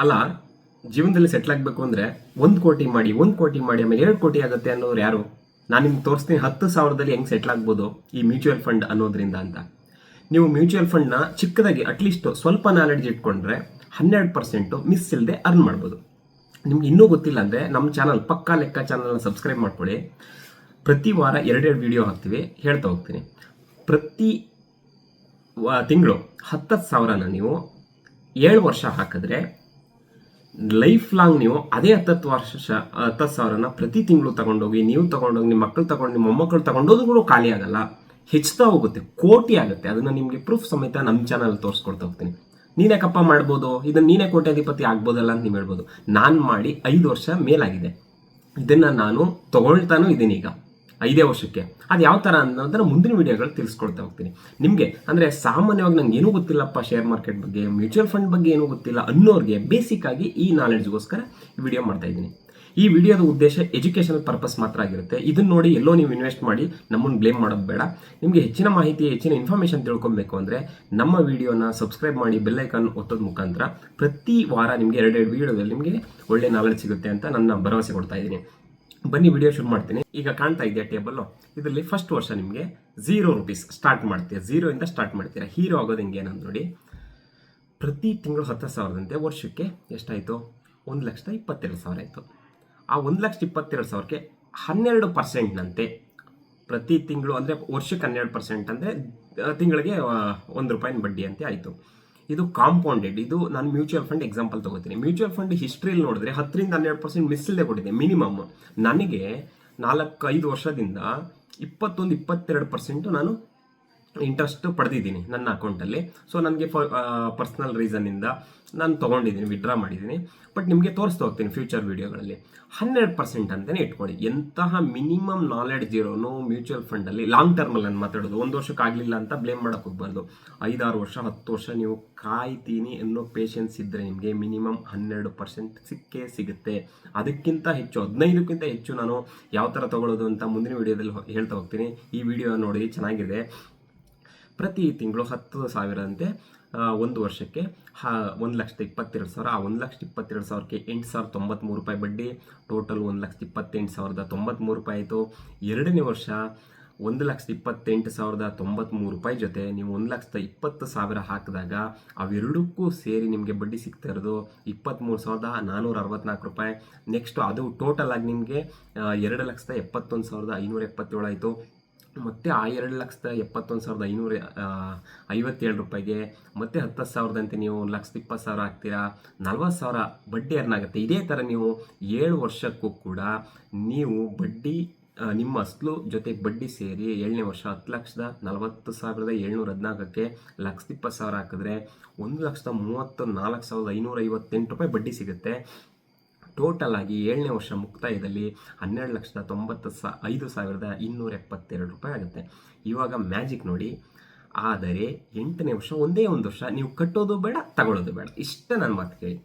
ಅಲ್ಲ, ಜೀವನದಲ್ಲಿ ಸೆಟ್ಲ್ ಆಗಬೇಕು ಅಂದರೆ ಒಂದು ಕೋಟಿ ಮಾಡಿ, ಒಂದು ಕೋಟಿ ಮಾಡಿ, ಆಮೇಲೆ ಎರಡು ಕೋಟಿ ಆಗುತ್ತೆ ಅನ್ನೋರು ಯಾರು? ನಾನು ನಿಮ್ಗೆ ತೋರಿಸ್ತೀನಿ ಹತ್ತು ಸಾವಿರದಲ್ಲಿ ಹೆಂಗೆ ಸೆಟ್ಲ್ ಆಗ್ಬೋದು ಈ ಮ್ಯೂಚುವಲ್ ಫಂಡ್ ಅನ್ನೋದ್ರಿಂದ ಅಂತ. ನೀವು ಮ್ಯೂಚುವಲ್ ಫಂಡ್ನ ಚಿಕ್ಕದಾಗಿ ಅಟ್ಲೀಸ್ಟ್ ಸ್ವಲ್ಪ ನಾಲೆಡ್ಜ್ ಇಟ್ಕೊಂಡ್ರೆ ಹನ್ನೆರಡು ಪರ್ಸೆಂಟು ಮಿಸ್ ಇಲ್ಲದೆ ಅರ್ನ್ ಮಾಡ್ಬೋದು. ನಿಮ್ಗೆ ಇನ್ನೂ ಗೊತ್ತಿಲ್ಲ ಅಂದರೆ ನಮ್ಮ ಚಾನಲ್ ಪಕ್ಕಾ ಲೆಕ್ಕ ಚಾನಲ್ನ ಸಬ್ಸ್ಕ್ರೈಬ್ ಮಾಡ್ಕೊಳ್ಳಿ. ಪ್ರತಿ ವಾರ ಎರಡೆರಡು ವಿಡಿಯೋ ಹಾಕ್ತೀವಿ, ಹೇಳ್ತಾ ಹೋಗ್ತೀನಿ. ಪ್ರತಿ ತಿಂಗಳು ಹತ್ತತ್ತು ಸಾವಿರನ ನೀವು ಏಳು ವರ್ಷ ಹಾಕಿದ್ರೆ ಲೈಫ್ ಲಾಂಗ್ ನೀವು ಅದೇ ಹತ್ತತ್ತು ವರ್ಷ ಹತ್ತು ಸಾವಿರನ ಪ್ರತಿ ತಿಂಗಳು ತಗೊಂಡೋಗಿ, ನೀವು ತಗೊಂಡೋಗಿ ನಿಮ್ಮ ಮಕ್ಕಳು ತಗೊಂಡು ನಿಮ್ಮ ಮೊಮ್ಮಕ್ಕಳು ತಗೊಂಡೋದು ಕೂಡ ಖಾಲಿ ಆಗಲ್ಲ. ಹೆಚ್ಚುತ್ತಾ ಹೋಗುತ್ತೆ, ಕೋಟಿ ಆಗುತ್ತೆ. ಅದನ್ನು ನಿಮಗೆ ಪ್ರೂಫ್ ಸಮೇತ ನಮ್ಮ ಚಾನಲ್ ತೋರಿಸ್ಕೊಡ್ತಾ ಹೋಗ್ತೀನಿ. ನೀನೇಕಪ್ಪ ಮಾಡ್ಬೋದು? ಇದನ್ನು ನೀನೇ ಕೋಟ್ಯಾಧಿಪತಿ ಆಗ್ಬೋದಲ್ಲ ಅಂತ ನೀವು ಹೇಳ್ಬೋದು. ನಾನು ಮಾಡಿ ಐದು ವರ್ಷ ಮೇಲಾಗಿದೆ. ಇದನ್ನು ನಾನು ತಗೊಳ್ತಾನೂ ಇದ್ದೀನಿ ಈಗ ಐದೇ ವರ್ಷಕ್ಕೆ. ಅದು ಯಾವ ಥರ ಅನ್ನೋದನ್ನ ಮುಂದಿನ ವೀಡಿಯೋಗಳು ತಿಳಿಸ್ಕೊಳ್ತಾ ಹೋಗ್ತೀನಿ. ನಿಮಗೆ, ಅಂದರೆ ಸಾಮಾನ್ಯವಾಗಿ ನಂಗೆ ಏನೂ ಗೊತ್ತಿಲ್ಲಪ್ಪ ಶೇರ್ ಮಾರ್ಕೆಟ್ ಬಗ್ಗೆ ಮ್ಯೂಚುವಲ್ ಫಂಡ್ ಬಗ್ಗೆ ಏನೂ ಗೊತ್ತಿಲ್ಲ ಅನ್ನೋರಿಗೆ ಬೇಸಿಕ್ ಆಗಿ ಈ ನಾಲೆಡ್ಜ್ಗೋಸ್ಕರ ಈ ವಿಡಿಯೋ ಮಾಡ್ತಾ ಇದ್ದೀನಿ. ಈ ವಿಡಿಯೋದ ಉದ್ದೇಶ ಎಜುಕೇಷನಲ್ ಪರ್ಪಸ್ ಮಾತ್ರ ಆಗಿರುತ್ತೆ. ಇದನ್ನ ನೋಡಿ ಎಲ್ಲೋ ನೀವು ಇನ್ವೆಸ್ಟ್ ಮಾಡಿ ನಮ್ಮನ್ನು ಬ್ಲೇಮ್ ಮಾಡೋದು ಬೇಡ. ನಿಮಗೆ ಹೆಚ್ಚಿನ ಮಾಹಿತಿ, ಹೆಚ್ಚಿನ ಇನ್ಫಾರ್ಮೇಷನ್ ತಿಳ್ಕೊಬೇಕು ಅಂದರೆ ನಮ್ಮ ವಿಡಿಯೋನ ಸಬ್ಸ್ಕ್ರೈಬ್ ಮಾಡಿ ಬೆಲ್ಲೈಕನ್ ಒತ್ತೋದ ಮುಖಾಂತರ ಪ್ರತಿ ವಾರ ನಿಮಗೆ ಎರಡೆರಡು ವಿಡಿಯೋದಲ್ಲಿ ನಿಮಗೆ ಒಳ್ಳೆ ನಾಲೆಡ್ಜ್ ಸಿಗುತ್ತೆ ಅಂತ ನನ್ನ ಭರವಸೆ ಕೊಡ್ತಾ ಇದ್ದೀನಿ. ಬನ್ನಿ ವಿಡಿಯೋ ಶುರು ಮಾಡ್ತೀನಿ. ಈಗ ಕಾಣ್ತಾ ಇದೆಯಾ ಟೇಬಲ್ಲು ಇದರಲ್ಲಿ ಫಸ್ಟ್ ವರ್ಷ ನಿಮಗೆ ಝೀರೋ ರುಪೀಸ್ ಸ್ಟಾರ್ಟ್ ಮಾಡ್ತೀರಾ? ಝೀರೋ ಇಂದ ಸ್ಟಾರ್ಟ್ ಮಾಡ್ತೀರಾ? ಹೀರೋ ಆಗೋದು ಹಿಂಗೆ ಏನಂತ ನೋಡಿ. ಪ್ರತಿ ತಿಂಗಳು ಹತ್ತು ಸಾವಿರದಂತೆ ವರ್ಷಕ್ಕೆ ಎಷ್ಟಾಯಿತು? ಒಂದು ಲಕ್ಷದ ಇಪ್ಪತ್ತೆರಡು ಸಾವಿರ ಆಯಿತು. ಆ ಒಂದು ಲಕ್ಷದ ಇಪ್ಪತ್ತೆರಡು ಸಾವಿರಕ್ಕೆ ಹನ್ನೆರಡು ಪರ್ಸೆಂಟ್ನಂತೆ ಪ್ರತಿ ತಿಂಗಳು ಅಂದರೆ ವರ್ಷಕ್ಕೆ ಹನ್ನೆರಡು ಪರ್ಸೆಂಟ್ ಅಂದರೆ, ತಿಂಗಳಿಗೆ ಒಂದು ರೂಪಾಯಿನ ಬಡ್ಡಿ ಅಂತ ಆಯಿತು. ಇದು ಕಾಂಪೌಂಡೆಡ್ ಇದು ನಾನು ಮ್ಯೂಚುವಲ್ ಫಂಡ್ ಎಕ್ಸಾಂಪಲ್ ತಗೋತೀನಿ. ಮ್ಯೂಚುವಲ್ ಫಂಡ್ ಹಿಸ್ಟ್ರಿಯಲ್ಲಿ ನೋಡಿದ್ರೆ ಹತ್ತರಿಂದ ಹನ್ನೆರಡು ಪರ್ಸೆಂಟ್ ಮಿಸ್ಸಲ್ಲೇ ಕೊಟ್ಟಿದೆ ಮಿನಿಮಮ್ ನನಗೆ ನಾಲ್ಕು ಐದು ವರ್ಷದಿಂದ ಇಪ್ಪತ್ತೊಂದು, ಇಪ್ಪತ್ತೆರಡು ಪರ್ಸೆಂಟು ನಾನು ಇಂಟ್ರೆಸ್ಟ್ ಪಡೆದಿದ್ದೀನಿ ನನ್ನ ಅಕೌಂಟಲ್ಲಿ ಸೊ ನನಗೆ ಪರ್ಸ್ನಲ್ ರೀಸನ್ನಿಂದ ನಾನು ತೊಗೊಂಡಿದ್ದೀನಿ ವಿಡ್ರಾ ಮಾಡಿದ್ದೀನಿ. ಬಟ್ ನಿಮಗೆ ತೋರಿಸ್ತಾ ಹೋಗ್ತೀನಿ ಫ್ಯೂಚರ್ ವೀಡಿಯೋಗಳಲ್ಲಿ ಹನ್ನೆರಡು ಪರ್ಸೆಂಟ್ ಅಂತಲೇ ಇಟ್ಕೊಳ್ಳಿ. ಎಂತಹ ಮಿನಿಮಮ್ ನಾಲೆಡ್ಜ್ ಇರೋನು ಮ್ಯೂಚುವಲ್ ಫಂಡಲ್ಲಿ ಲಾಂಗ್ ಟರ್ಮಲ್ಲಿ ನಾನು ಮಾತಾಡೋದು. ಒಂದು ವರ್ಷಕ್ಕೆ ಆಗಲಿಲ್ಲ ಅಂತ ಬ್ಲೇಮ್ ಮಾಡೋಕೆ ಹೋಗ್ಬಾರ್ದು. ಐದಾರು ವರ್ಷ, ಹತ್ತು ವರ್ಷ ನೀವು ಕಾಯ್ತೀನಿ ಅನ್ನೋ ಪೇಷನ್ಸ್ ಇದ್ದರೆ ನಿಮಗೆ ಮಿನಿಮಮ್ ಹನ್ನೆರಡು ಪರ್ಸೆಂಟ್ ಸಿಕ್ಕೇ ಸಿಗುತ್ತೆ. ಅದಕ್ಕಿಂತ ಹೆಚ್ಚು, ಹದಿನೈದಕ್ಕಿಂತ ಹೆಚ್ಚು ನಾನು ಯಾವ ಥರ ತೊಗೊಳ್ಳೋದು ಅಂತ ಮುಂದಿನ ವೀಡಿಯೋದಲ್ಲಿ ಹೇಳ್ತಾ ಹೋಗ್ತೀನಿ. ಈ ವಿಡಿಯೋ ನೋಡಿ, ಚೆನ್ನಾಗಿದೆ. ಪ್ರತಿ ತಿಂಗಳು ಹತ್ತು ಸಾವಿರದಂತೆ ಒಂದು ವರ್ಷಕ್ಕೆ, ಹಾ, ಒಂದು ಲಕ್ಷದ ಇಪ್ಪತ್ತೆರಡು ಸಾವಿರ. ಆ ಒಂದು ಲಕ್ಷದ ಇಪ್ಪತ್ತೆರಡು ಸಾವಿರಕ್ಕೆ ಎಂಟು ಸಾವಿರದ ತೊಂಬತ್ತ್ಮೂರು ರೂಪಾಯಿ ಬಡ್ಡಿ. ಟೋಟಲ್ ಒಂದು ಲಕ್ಷದ ಇಪ್ಪತ್ತೆಂಟು ಸಾವಿರದ ತೊಂಬತ್ತ್ಮೂರು ರೂಪಾಯಿ ಆಯಿತು. ಎರಡನೇ ವರ್ಷ ಒಂದು ಲಕ್ಷದ ಇಪ್ಪತ್ತೆಂಟು ಸಾವಿರದ ತೊಂಬತ್ತ್ಮೂರು ರೂಪಾಯಿ ಜೊತೆ ನೀವು ಒಂದು ಲಕ್ಷದ ಇಪ್ಪತ್ತು ಸಾವಿರ ಹಾಕಿದಾಗ ಅವೆರಡಕ್ಕೂ ಸೇರಿ ನಿಮಗೆ ಬಡ್ಡಿ ಸಿಗ್ತಾ ಇರೋದು ಇಪ್ಪತ್ತ್ಮೂರು ಸಾವಿರದ ನಾನ್ನೂರ ಅರವತ್ನಾಲ್ಕು ರೂಪಾಯಿ. ನೆಕ್ಸ್ಟು ಅದು ಟೋಟಲ್ ಆಗಿ ನಿಮಗೆ ಎರಡು ಲಕ್ಷದ ಎಪ್ಪತ್ತೊಂದು ಸಾವಿರದ ಐನೂರ ಎಪ್ಪತ್ತೇಳು ಆಯಿತು. ಮತ್ತೆ ಆ ಎರಡು ಲಕ್ಷದ ಎಪ್ಪತ್ತೊಂದು ಸಾವಿರದ ಐನೂರ ಐವತ್ತೇಳು ರೂಪಾಯಿಗೆ ಮತ್ತೆ ಹತ್ತು ಸಾವಿರದಂತೆ ನೀವು ಒಂದು ಲಕ್ಷದ ಇಪ್ಪತ್ತು ಸಾವಿರ ಹಾಕ್ತೀರಾ, ನಲ್ವತ್ತು ಸಾವಿರ ಬಡ್ಡಿ ಅರ್ನ್ ಆಗುತ್ತೆ. ಇದೇ ಥರ ನೀವು ಏಳು ವರ್ಷಕ್ಕೂ ಕೂಡ ನೀವು ಬಡ್ಡಿ ನಿಮ್ಮ ಅಸ್ಲು ಜೊತೆ ಬಡ್ಡಿ ಸೇರಿ ಏಳನೇ ವರ್ಷ ಹತ್ತು ಲಕ್ಷದ ನಲವತ್ತು ಸಾವಿರದ ಏಳ್ನೂರ ಹದಿನಾಲ್ಕಕ್ಕೆ ಲಕ್ಷದ ಇಪ್ಪತ್ತು ಸಾವಿರ ಹಾಕಿದ್ರೆ ಒಂದು ಲಕ್ಷದ ಮೂವತ್ತು ನಾಲ್ಕು ಸಾವಿರದ ಐನೂರ ಐವತ್ತೆಂಟು ರೂಪಾಯಿ ಬಡ್ಡಿ ಸಿಗುತ್ತೆ. ಟೋಟಲ್ ಆಗಿ ಏಳನೇ ವರ್ಷ ಮುಕ್ತಾಯದಲ್ಲಿ ಹನ್ನೆರಡು ಲಕ್ಷದ ತೊಂಬತ್ತು ಸಾ, ಐದು ಸಾವಿರದ ಇನ್ನೂರ ಎಪ್ಪತ್ತೆರಡು ರೂಪಾಯಿ ಆಗುತ್ತೆ. ಇವಾಗ ಮ್ಯಾಜಿಕ್ ನೋಡಿ. ಆದರೆ ಎಂಟನೇ ವರ್ಷ ಒಂದೇ ಒಂದು ವರ್ಷ. ನೀವು ಕಟ್ಟೋದು ಬೇಡ, ತಗೊಳ್ಳೋದು ಬೇಡ. ಇಷ್ಟೇ ನನ್ನ ಮಾತು ಕೇಳಿ.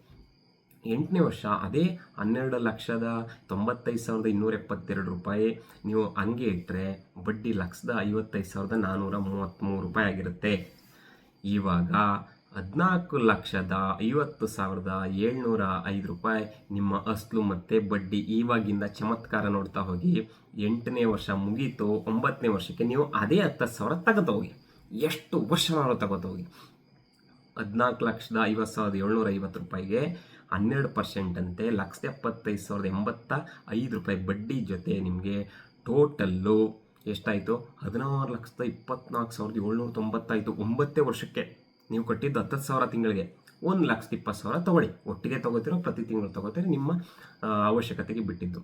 ಎಂಟನೇ ವರ್ಷ ಅದೇ ಹನ್ನೆರಡು ಲಕ್ಷದ ತೊಂಬತ್ತೈದು ಸಾವಿರದ ಇನ್ನೂರ ಎಪ್ಪತ್ತೆರಡು ರೂಪಾಯಿ. ನೀವು ಹಂಗೆ ಇಟ್ಟರೆ ಬಡ್ಡಿ ಲಕ್ಷದ ಐವತ್ತೈದು ಸಾವಿರದ ನಾನ್ನೂರ ಮೂವತ್ತ್ಮೂರು ರೂಪಾಯಿ ಆಗಿರುತ್ತೆ. ಇವಾಗ ಹದಿನಾಲ್ಕು ಲಕ್ಷದ ಐವತ್ತು ಸಾವಿರದ ಏಳ್ನೂರ ಐದು ರೂಪಾಯಿ. ನಿಮ್ಮ ಅಸ್ಲು ಮತ್ತು ಬಡ್ಡಿ ಇವಾಗಿಂದ ಚಮತ್ಕಾರ ನೋಡ್ತಾ ಹೋಗಿ. ಎಂಟನೇ ವರ್ಷ ಮುಗೀತು, ಒಂಬತ್ತನೇ ವರ್ಷಕ್ಕೆ ನೀವು ಅದೇ ಹತ್ತು ಸಾವಿರ ತಗೋತ ಹೋಗಿ. ಎಷ್ಟು ವರ್ಷನಾದ್ರು ತಗೋತ ಹೋಗಿ. ಹದಿನಾಲ್ಕು ಲಕ್ಷದ ಐವತ್ತು ಸಾವಿರದ ಏಳ್ನೂರ ಐವತ್ತು ರೂಪಾಯಿಗೆ ಹನ್ನೆರಡು ಪರ್ಸೆಂಟ್ ಅಂತೆ ಲಕ್ಷದ ಎಪ್ಪತ್ತೈದು ಸಾವಿರದ ಎಂಬತ್ತ ಐದು ರೂಪಾಯಿ ಬಡ್ಡಿ ಜೊತೆ ನಿಮಗೆ ಟೋಟಲ್ಲು ಎಷ್ಟಾಯಿತು? ಹದಿನಾರು ಲಕ್ಷದ ಇಪ್ಪತ್ನಾಲ್ಕು ಸಾವಿರದ ಏಳ್ನೂರ ತೊಂಬತ್ತಾಯಿತು ಒಂಬತ್ತೇ ವರ್ಷಕ್ಕೆ. ನೀವು ಕೊಟ್ಟಿದ್ದು ಹತ್ತತ್ತು ಸಾವಿರ ತಿಂಗಳಿಗೆ, ಒಂದು ಲಕ್ಷದ ಇಪ್ಪತ್ತು ಸಾವಿರ ತೊಗೊಳ್ಳಿ. ಒಟ್ಟಿಗೆ ತೊಗೋತಿರೋ, ಪ್ರತಿ ತಿಂಗಳು ತೊಗೋತೀರಿ ನಿಮ್ಮ ಅವಶ್ಯಕತೆಗೆ ಬಿಟ್ಟಿದ್ದು.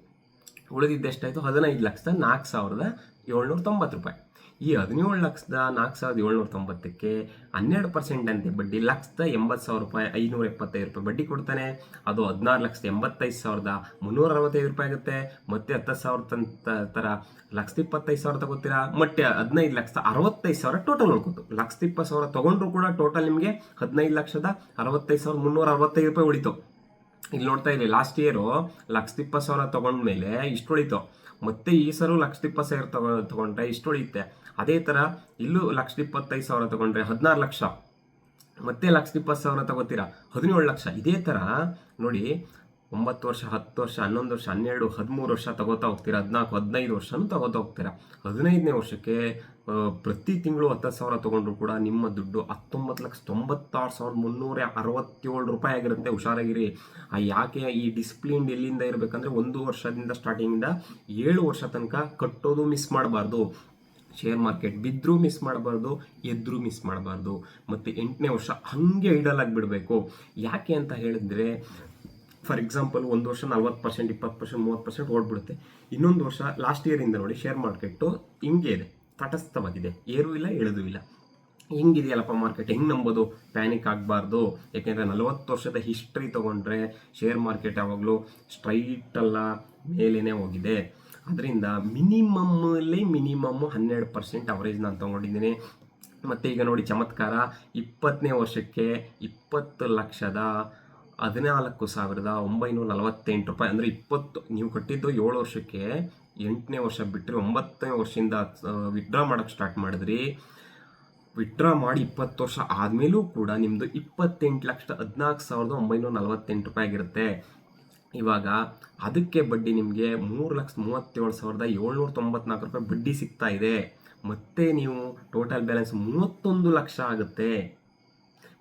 ಉಳಿದಿದ್ದು ಎಷ್ಟಾಯಿತು? ಹದಿನೈದು ಲಕ್ಷದ ನಾಲ್ಕು ಸಾವಿರದ ಏಳ್ನೂರ ತೊಂಬತ್ತು ರೂಪಾಯಿ. ಈ ಹದಿನೇಳು ಲಕ್ಷದ ನಾಲ್ಕು ಸಾವಿರದ ಏಳ್ನೂರ ತೊಂಬತ್ತಕ್ಕೆ ಹನ್ನೆರಡು ಪರ್ಸೆಂಟ್ ಅಂತೆ. ಬಡ್ಡಿ ಲಕ್ಷದ ಎಂಬತ್ತು ಸಾವಿರ ರೂಪಾಯಿ, ಐನೂರ ಎಪ್ಪತ್ತೈದು ರೂಪಾಯಿ ಬಡ್ಡಿ ಕೊಡ್ತಾನೆ. ಅದು ಹದಿನಾರು ಲಕ್ಷದ ಎಂಬತ್ತೈದು ಸಾವಿರದ ಮುನ್ನೂರ ಅರವತ್ತೈದು ರೂಪಾಯಿ ಆಗುತ್ತೆ. ಮತ್ತೆ ಹತ್ತು ಸಾವಿರ ತಂತ ಥರ ಲಕ್ಷದ ಇಪ್ಪತ್ತೈದು ಸಾವಿರ ತಗೋತೀರಾ ಮತ್ತೆ ಹದಿನೈದು ಲಕ್ಷದ ಅರವತ್ತೈದು ಸಾವಿರ ಟೋಟಲ್ ಉಳ್ಕೊತು. ಲಕ್ಷದ ಇಪ್ಪತ್ತು ಸಾವಿರ ತೊಗೊಂಡ್ರು ಕೂಡ ಟೋಟಲ್ ನಿಮಗೆ ಹದಿನೈದು ಲಕ್ಷದ ಅರವತ್ತೈದು ಸಾವಿರದ ಮುನ್ನೂರ ಅರವತ್ತೈದು ರೂಪಾಯಿ ಉಳಿತು. ಇಲ್ಲಿ ನೋಡ್ತಾ ಇರಿ ಲಾಸ್ಟ್ ಇಯರು ಲಕ್ಷದ ಇಪ್ಪತ್ತು ಸಾವಿರ ತೊಗೊಂಡ್ಮೇಲೆ ಇಷ್ಟು ಉಳಿತು. ಮತ್ತೆ ಈ ಸಲ ಲಕ್ಷದ ಇಪ್ಪತ್ತು ಸಾವಿರ ತಗೊ, ತಗೊಂಡ್ರೆ ಇಷ್ಟು ಉಳಿಯುತ್ತೆ ಅದೇ ಥರ ಇಲ್ಲೂ ಲಕ್ಷದ ಇಪ್ಪತ್ತೈದು ಸಾವಿರ ತಗೊಂಡ್ರೆ ಹದಿನಾರು ಲಕ್ಷ. ಮತ್ತೆ ಲಕ್ಷದ ಇಪ್ಪತ್ತು ಸಾವಿರ ತಗೋತೀರಾ? ಹದಿನೇಳು ಲಕ್ಷ. ಇದೇ ಥರ ನೋಡಿ ಒಂಬತ್ತು ವರ್ಷ, ಹತ್ತು ವರ್ಷ, ಹನ್ನೊಂದು ವರ್ಷ, ಹನ್ನೆರಡು, ಹದಿಮೂರು ವರ್ಷ ತಗೋತಾ ಹೋಗ್ತೀರಾ? ಹದಿನಾಲ್ಕು, ಹದಿನೈದು ವರ್ಷನೂ ತಗೋತಾ ಹೋಗ್ತೀರಾ? ಹದಿನೈದನೇ ವರ್ಷಕ್ಕೆ ಪ್ರತಿ ತಿಂಗಳು ಹತ್ತು ಸಾವಿರ ತೊಗೊಂಡ್ರು ಕೂಡ ನಿಮ್ಮ ದುಡ್ಡು ಹತ್ತೊಂಬತ್ತು ಲಕ್ಷ ತೊಂಬತ್ತಾರು ಸಾವಿರದ ಮುನ್ನೂರ ಅರವತ್ತೇಳು ರೂಪಾಯಿ ಆಗಿರುತ್ತೆ. ಹುಷಾರಾಗಿರಿ. ಆ, ಯಾಕೆ ಈ ಡಿಸಿಪ್ಲಿನ್ ಎಲ್ಲಿಂದ ಇರಬೇಕಂದ್ರೆ ಒಂದು ವರ್ಷದಿಂದ ಸ್ಟಾರ್ಟಿಂಗಿಂದ ಏಳು ವರ್ಷ ತನಕ ಕಟ್ಟೋದು ಮಿಸ್ ಮಾಡಬಾರ್ದು. ಶೇರ್ ಮಾರ್ಕೆಟ್ ಬಿದ್ದರೂ ಮಿಸ್ ಮಾಡಬಾರ್ದು ಎದ್ದರೂ ಮಿಸ್ ಮಾಡಬಾರ್ದು. ಮತ್ತು ಎಂಟನೇ ವರ್ಷ ಹಾಗೆ ಐಡಲ್ ಆಗಿಬಿಡಬೇಕು. ಯಾಕೆ ಅಂತ ಹೇಳಿದ್ರೆ ಫಾರ್ ಎಕ್ಸಾಂಪಲ್ ಒಂದು ವರ್ಷ ನಲ್ವತ್ತು ಪರ್ಸೆಂಟ್ ಇಪ್ಪತ್ತು ಪರ್ಸೆಂಟ್ ಮೂವತ್ತು ಪರ್ಸೆಂಟ್ ಓಡ್ಬಿಡುತ್ತೆ. ಇನ್ನೊಂದು ವರ್ಷ ಲಾಸ್ಟ್ ಇಯರಿಂದ ನೋಡಿ ಶೇರ್ ಮಾರ್ಕೆಟು ಹಿಂಗೆ ಇದೆ. ತಟಸ್ಥವಾಗಿದೆ. ಏರು ಇಲ್ಲ, ಇಳಿದು ಇಲ್ಲ. ಹೆಂಗಿದೆಯಲ್ಲಪ್ಪ ಮಾರ್ಕೆಟ್ ಹೆಂಗೆ ನಂಬೋದು? ಪ್ಯಾನಿಕ್ ಆಗಬಾರ್ದು. ಯಾಕೆಂದರೆ ನಲವತ್ತು ವರ್ಷದ ಹಿಸ್ಟ್ರಿ ತೊಗೊಂಡ್ರೆ ಶೇರ್ ಮಾರ್ಕೆಟ್ ಯಾವಾಗಲೂ ಸ್ಟ್ರೈಟ್ ಮೇಲೇ ಹೋಗಿದೆ. ಅದರಿಂದ ಮಿನಿಮಮ್ಮಲ್ಲಿ ಮಿನಿಮಮ್ ಹನ್ನೆರಡು ಪರ್ಸೆಂಟ್ ಅವರೇಜ್ ನಾನು ತೊಗೊಂಡಿದ್ದೀನಿ. ಮತ್ತು ಈಗ ನೋಡಿ ಚಮತ್ಕಾರ ಇಪ್ಪತ್ತನೇ ವರ್ಷಕ್ಕೆ ಇಪ್ಪತ್ತು ಲಕ್ಷದ ಹದಿನಾಲ್ಕು ಸಾವಿರದ ಒಂಬೈನೂರ ನಲವತ್ತೆಂಟು ರೂಪಾಯಿ. ಅಂದರೆ ಇಪ್ಪತ್ತು, ನೀವು ಕಟ್ಟಿದ್ದು ಏಳು ವರ್ಷಕ್ಕೆ ಎಂಟನೇ ವರ್ಷ ಬಿಟ್ಟರೆ ಒಂಬತ್ತನೇ ವರ್ಷದಿಂದ ವಿತ್ಡ್ರಾ ಮಾಡೋಕ್ಕೆ ಸ್ಟಾರ್ಟ್ ಮಾಡಿದ್ರಿ. ವಿತ್ಡ್ರಾ ಮಾಡಿ ಇಪ್ಪತ್ತು ವರ್ಷ ಆದಮೇಲೂ ಕೂಡ ನಿಮ್ಮದು ಇಪ್ಪತ್ತೆಂಟು ಲಕ್ಷದ ಹದಿನಾಲ್ಕು ಸಾವಿರದ ಒಂಬೈನೂರ ನಲವತ್ತೆಂಟು ರೂಪಾಯಿ ಆಗಿರುತ್ತೆ. ಇವಾಗ ಅದಕ್ಕೆ ಬಡ್ಡಿ ನಿಮಗೆ ಮೂರು ಲಕ್ಷ ಮೂವತ್ತೇಳು ಸಾವಿರದ ಏಳ್ನೂರ ತೊಂಬತ್ನಾಲ್ಕು ರೂಪಾಯಿ ಬಡ್ಡಿ ಸಿಗ್ತಾ ಇದೆ. ಮತ್ತೆ ನೀವು ಟೋಟಲ್ ಬ್ಯಾಲೆನ್ಸ್ ಮೂವತ್ತೊಂದು ಲಕ್ಷ ಆಗುತ್ತೆ.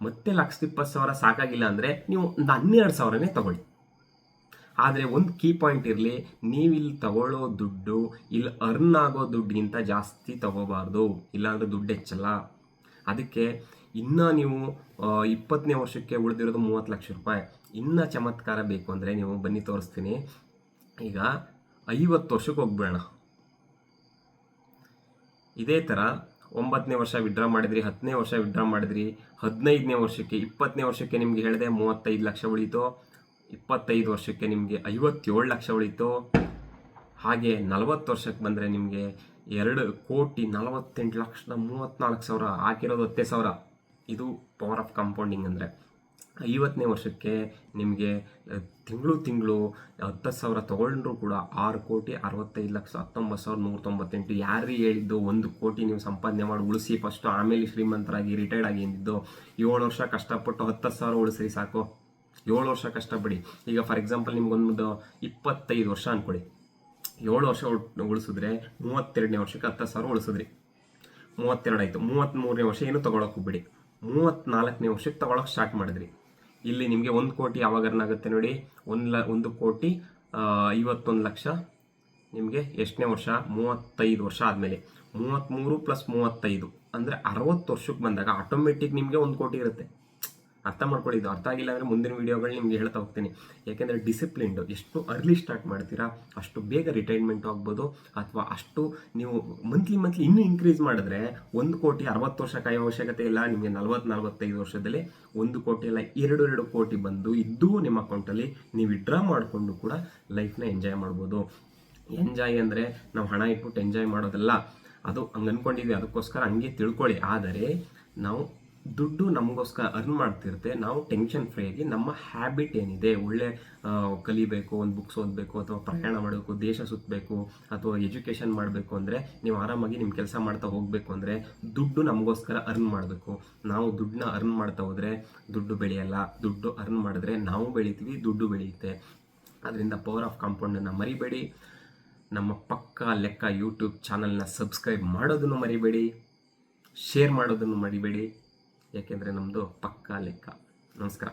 ಮತ್ತೆ ಲಕ್ಷದ ಇಪ್ಪತ್ತು ಸಾವಿರ ಸಾಕಾಗಿಲ್ಲ ಅಂದರೆ ನೀವು ಒಂದು ಹನ್ನೆರಡು ಸಾವಿರನೇ ತಗೊಳ್ಳಿ. ಆದರೆ ಒಂದು ಕೀ ಪಾಯಿಂಟ್ ಇರಲಿ, ನೀವಿಲ್ಲಿ ತಗೊಳ್ಳೋ ದುಡ್ಡು ಇಲ್ಲಿ ಅರ್ನ್ ಆಗೋ ದುಡ್ಡಿಗಿಂತ ಜಾಸ್ತಿ ತಗೋಬಾರ್ದು, ಇಲ್ಲಾಂದರೆ ದುಡ್ಡು ಹೆಚ್ಚಲ್ಲ. ಅದಕ್ಕೆ ಇನ್ನೂ ನೀವು ಇಪ್ಪತ್ತನೇ ವರ್ಷಕ್ಕೆ ಉಳಿದಿರೋದು ಮೂವತ್ತು ಲಕ್ಷ ರೂಪಾಯಿ. ಇನ್ನೂ ಚಮತ್ಕಾರ ಬೇಕು ಅಂದರೆ ನೀವು ಬನ್ನಿ ತೋರಿಸ್ತೀನಿ. ಈಗ ಐವತ್ತು ವರ್ಷಕ್ಕೆ ಹೋಗ್ಬೇಡ ಇದೇ ಥರ ಒಂಬತ್ತನೇ ವರ್ಷ ವಿಡ್ರಾ ಮಾಡಿದ್ರಿ, ಹತ್ತನೇ ವರ್ಷ ವಿಡ್ರಾ ಮಾಡಿದ್ರಿ, ಹದಿನೈದನೇ ವರ್ಷಕ್ಕೆ, ಇಪ್ಪತ್ತನೇ ವರ್ಷಕ್ಕೆ ನಿಮಗೆ ಹೇಳಿದೆ ಮೂವತ್ತೈದು ಲಕ್ಷ ಉಳಿತು ಇಪ್ಪತ್ತೈದು ವರ್ಷಕ್ಕೆ ನಿಮಗೆ ಐವತ್ತೇಳು ಲಕ್ಷ ಉಳಿತು ಹಾಗೆ ನಲವತ್ತು ವರ್ಷಕ್ಕೆ ಬಂದರೆ ನಿಮಗೆ ಎರಡು ಕೋಟಿ ನಲವತ್ತೆಂಟು ಲಕ್ಷದ ಮೂವತ್ತ್ನಾಲ್ಕು ಸಾವಿರ, ಹಾಕಿರೋದು ಹತ್ತೇ ಸಾವಿರ. ಇದು ಪವರ್ ಆಫ್ ಕಾಂಪೌಂಡಿಂಗ್ ಅಂದರೆ. ಐವತ್ತನೇ ವರ್ಷಕ್ಕೆ ನಿಮಗೆ ತಿಂಗಳು ತಿಂಗಳು ಹತ್ತು ಸಾವಿರ ತೊಗೊಂಡ್ರು ಕೂಡ ಆರು ಕೋಟಿ ಅರವತ್ತೈದು ಲಕ್ಷ ಹತ್ತೊಂಬತ್ತು ಸಾವಿರದ ನೂರ ತೊಂಬತ್ತೆಂಟು. ಯಾರಿಗೆ ಹೇಳಿದ್ದು? ಒಂದು ಕೋಟಿ ನೀವು ಸಂಪಾದನೆ ಮಾಡಿ ಉಳಿಸಿ ಫಸ್ಟು ಆಮೇಲೆ ಶ್ರೀಮಂತರಾಗಿ ರಿಟೈರ್ಡ್ ಆಗಿ ಎಂದಿದ್ದು. ಏಳು ವರ್ಷ ಕಷ್ಟಪಟ್ಟು ಹತ್ತು ಸಾವಿರ ಉಳಿಸ್ರಿ ಸಾಕು. ಏಳು ವರ್ಷ ಕಷ್ಟಪಡಿ. ಈಗ ಫಾರ್ ಎಕ್ಸಾಂಪಲ್ ನಿಮ್ಗೊಂದು ಇಪ್ಪತ್ತೈದು ವರ್ಷ ಅಂದ್ಕೊಡಿ ಏಳು ವರ್ಷ ಉಳ್- ಉಳಿಸಿದ್ರೆ ಮೂವತ್ತೆರಡನೇ ವರ್ಷಕ್ಕೆ ಹತ್ತು ಸಾವಿರ ಉಳಿಸಿದ್ರಿ. ಮೂವತ್ತೆರಡು ಆಯಿತು. ಮೂವತ್ತ್ಮೂರನೇ ವರ್ಷ ಏನು ತೊಗೊಳಕ್ಕೆ ಬಿಡಿ. ಮೂವತ್ತ್ನಾಲ್ಕನೇ ವರ್ಷಕ್ಕೆ ತೊಗೊಳಕ್ಕೆ ಸ್ಟಾರ್ಟ್ ಮಾಡಿದ್ರಿ. ಇಲ್ಲಿ ನಿಮಗೆ ಒಂದು ಕೋಟಿ ಯಾವಾಗ ಆಗುತ್ತೆ ನೋಡಿ. ಒಂದು ಲ ಒಂದು ಕೋಟಿ ಐವತ್ತೊಂದು ಲಕ್ಷ ನಿಮಗೆ ಎಷ್ಟನೇ ವರ್ಷ? ಮೂವತ್ತೈದು ವರ್ಷ ಆದಮೇಲೆ. ಮೂವತ್ತ್ಮೂರು ಪ್ಲಸ್ ಮೂವತ್ತೈದು ಅಂದರೆ ಅರವತ್ತು ವರ್ಷಕ್ಕೆ ಬಂದಾಗ ಆಟೋಮೆಟಿಕ್ ನಿಮಗೆ ಒಂದು ಕೋಟಿ ಇರುತ್ತೆ. ಅರ್ಥ ಮಾಡ್ಕೊಳ್ಳಿ, ಇದು ಅರ್ಥ ಆಗಿಲ್ಲ ಅಂದರೆ ಮುಂದಿನ ವೀಡಿಯೋಗಳು ನಿಮಗೆ ಹೇಳ್ತಾ ಹೋಗ್ತೀನಿ. ಯಾಕೆಂದರೆ ಡಿಸಿಪ್ಲಿನ್ಡ್ ಎಷ್ಟು ಅರ್ಲಿ ಸ್ಟಾರ್ಟ್ ಮಾಡ್ತೀರಾ, ಅಷ್ಟು ಬೇಗ ರಿಟೈರ್ಮೆಂಟ್ ಆಗ್ಬೋದು, ಅಥವಾ ಅಷ್ಟು ನೀವು ಮಂತ್ಲಿ ಮಂತ್ಲಿ ಇನ್ನೂ ಇನ್ಕ್ರೀಸ್ ಮಾಡಿದ್ರೆ ಒಂದು ಕೋಟಿ ಅರವತ್ತು ವರ್ಷ ಕಾಯೋ ಅವಶ್ಯಕತೆ ಇಲ್ಲ, ನಿಮಗೆ ನಲ್ವತ್ತು, ನಲ್ವತ್ತೈದು ವರ್ಷದಲ್ಲಿ ಒಂದು ಕೋಟಿ ಅಲ್ಲ ಎರಡು ಎರಡು ಕೋಟಿ ಬಂದು ಇದ್ದು ನಿಮ್ಮ ಅಕೌಂಟಲ್ಲಿ ನೀವು ವಿಡ್ರಾ ಮಾಡಿಕೊಂಡು ಕೂಡ ಲೈಫ್ನ ಎಂಜಾಯ್ ಮಾಡ್ಬೋದು. ಎಂಜಾಯ್ ಅಂದರೆ ನಾವು ಹಣ ಇಟ್ಬಿಟ್ಟು ಎಂಜಾಯ್ ಮಾಡೋದಲ್ಲ. ಅದು ಹಂಗೆ ಅಂದ್ಕೊಂಡಿದ್ವಿ ಅದಕ್ಕೋಸ್ಕರ ಹಂಗೆ ತಿಳ್ಕೊಳ್ಳಿ. ಆದರೆ ನಾವು ದುಡ್ಡು ನಮಗೋಸ್ಕರ ಅರ್ನ್ ಮಾಡ್ತಿರುತ್ತೆ. ನಾವು ಟೆನ್ಷನ್ ಫ್ರೀ ಆಗಿ ನಮ್ಮ ಹ್ಯಾಬಿಟ್ ಏನಿದೆ, ಒಳ್ಳೆ ಕಲಿಬೇಕು, ಒಂದು ಬುಕ್ಸ್ ಓದಬೇಕು, ಅಥವಾ ಪ್ರಯಾಣ ಮಾಡಬೇಕು, ದೇಶ ಸುತ್ತಬೇಕು ಅಥವಾ ಎಜುಕೇಷನ್ ಮಾಡಬೇಕು ಅಂದರೆ ನೀವು ಆರಾಮಾಗಿ ನಿಮ್ಮ ಕೆಲಸ ಮಾಡ್ತಾ ಹೋಗಬೇಕು ಅಂದರೆ ದುಡ್ಡು ನಮಗೋಸ್ಕರ ಅರ್ನ್ ಮಾಡಬೇಕು. ನಾವು ದುಡ್ಡನ್ನ ಅರ್ನ್ ಮಾಡ್ತಾ ಹೋದರೆ ದುಡ್ಡು ಬೆಳೆಯಲ್ಲ. ದುಡ್ಡು ಅರ್ನ್ ಮಾಡಿದ್ರೆ ನಾವು ಬೆಳಿತೀವಿ, ದುಡ್ಡು ಬೆಳೆಯುತ್ತೆ. ಅದರಿಂದ ಪವರ್ ಆಫ್ ಕಾಂಪೌಂಡನ್ನು ಮರಿಬೇಡಿ. ನಮ್ಮ ಪಕ್ಕ ಲೆಕ್ಕ ಯೂಟ್ಯೂಬ್ ಚಾನಲ್ನ ಸಬ್ಸ್ಕ್ರೈಬ್ ಮಾಡೋದನ್ನು ಮರಿಬೇಡಿ. ಶೇರ್ ಮಾಡೋದನ್ನು ಮರಿಬೇಡಿ. ಯಾಕೆಂದ್ರೆ ನಮ್ದು ಪಕ್ಕಾ ಲೆಕ್ಕ. ನಮಸ್ಕಾರ.